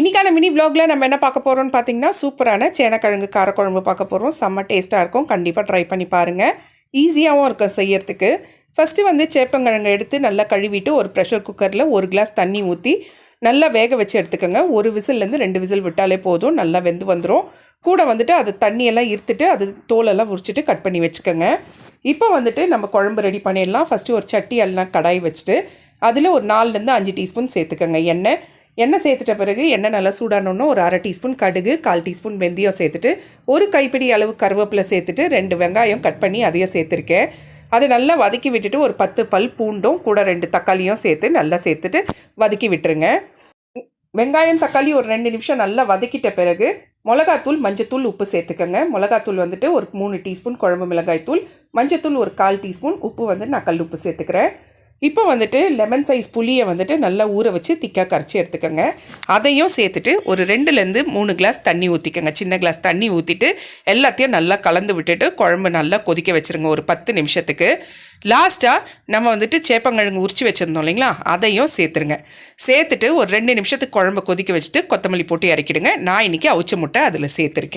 இன்றைக்கான மினி vlogல நம்ம என்ன பார்க்க போகிறோம்னு பார்த்தீங்கன்னா சூப்பரான சேனக்கிழங்கு காரக்குழம்பு பார்க்க போகிறோம் செம்ம டேஸ்ட்டாக இருக்கும். கண்டிப்பாக ட்ரை பண்ணி பாருங்கள் ஈஸியாகவும் இருக்கும் செய்யறதுக்கு. ஃபஸ்ட்டு வந்து சேப்பங்கிழங்கை எடுத்து நல்லா கழுவிட்டு ஒரு ப்ரெஷர் குக்கரில் ஒரு கிளாஸ் தண்ணி ஊற்றி நல்லா வேக வச்சு எடுத்துக்கோங்க. ஒரு விசில்லேருந்து ரெண்டு விசில் விட்டாலே போதும். நல்லா வெந்து வந்துடும் கூட வந்துட்டு அது தண்ணியெல்லாம் இருத்துட்டு அது தோலெல்லாம் உரிச்சிட்டு கட் பண்ணி வச்சுக்கோங்க. இப்போ வந்துட்டு நம்ம குழம்பு ரெடி பண்ணிடலாம். ஃபஸ்ட்டு ஒரு சட்டி எல்லாம் கடாய் வச்சுட்டு அதில் ஒரு நாலுலேருந்து அஞ்சு டீஸ்பூன் சேர்த்துக்கோங்க எண்ணெய். எண்ணெய் சேர்த்துட்ட பிறகு எண்ணெய் நல்லா சூடானோன்னு ஒரு அரை டீஸ்பூன் கடுகு கால் டீஸ்பூன் வெந்தயம் சேர்த்துட்டு ஒரு கைப்பிடி அளவு கருவேப்பிலை சேர்த்துட்டு ரெண்டு வெங்காயம் கட் பண்ணி அதையும் சேர்த்துருக்கேன். அதை நல்லா வதக்கி விட்டுட்டு ஒரு பத்து பல் பூண்டும் கூட ரெண்டு தக்காளியும் சேர்த்து நல்லா சேர்த்துட்டு வதக்கி விட்டுருங்க. வெங்காயம் தக்காளி ஒரு ரெண்டு நிமிஷம் நல்லா வதக்கிட்ட பிறகு மிளகாத்தூள் மஞ்சத்தூள் உப்பு சேர்த்துக்கோங்க. மிளகாத்தூள் வந்துட்டு ஒரு மூணு டீஸ்பூன் குழம்பு மிளகாய் தூள் மஞ்சத்தூள் ஒரு கால் டீஸ்பூன் உப்பு வந்து நான் கல் உப்பு சேர்த்துக்கிறேன். இப்போ வந்துட்டு லெமன் சைஸ் புளியை வந்துட்டு நல்லா ஊற வச்சு திக்காக கரைச்சி எடுத்துக்கோங்க. அதையும் சேர்த்துட்டு ஒரு ரெண்டுலேருந்து மூணு கிளாஸ் தண்ணி ஊற்றிக்கோங்க சின்ன கிளாஸ் தண்ணி ஊற்றிட்டு எல்லாத்தையும் நல்லா கலந்து விட்டுட்டு குழம்பு நல்லா கொதிக்க வச்சுருங்க ஒரு பத்து நிமிஷத்துக்கு. லாஸ்ட்டாக நம்ம வந்துட்டு சேப்பங்கிழங்கு உரிச்சு வச்சுருந்தோம் இல்லைங்களா? அதையும் சேர்த்துருங்க. சேர்த்துட்டு ஒரு ரெண்டு நிமிஷத்துக்கு குழம்பு கொதிக்க வச்சுட்டு கொத்தமல்லி போட்டு இறக்கிடுங்க. நான் இன்றைக்கி அவிச்ச முட்டை அதில் சேர்த்துருக்கேன்.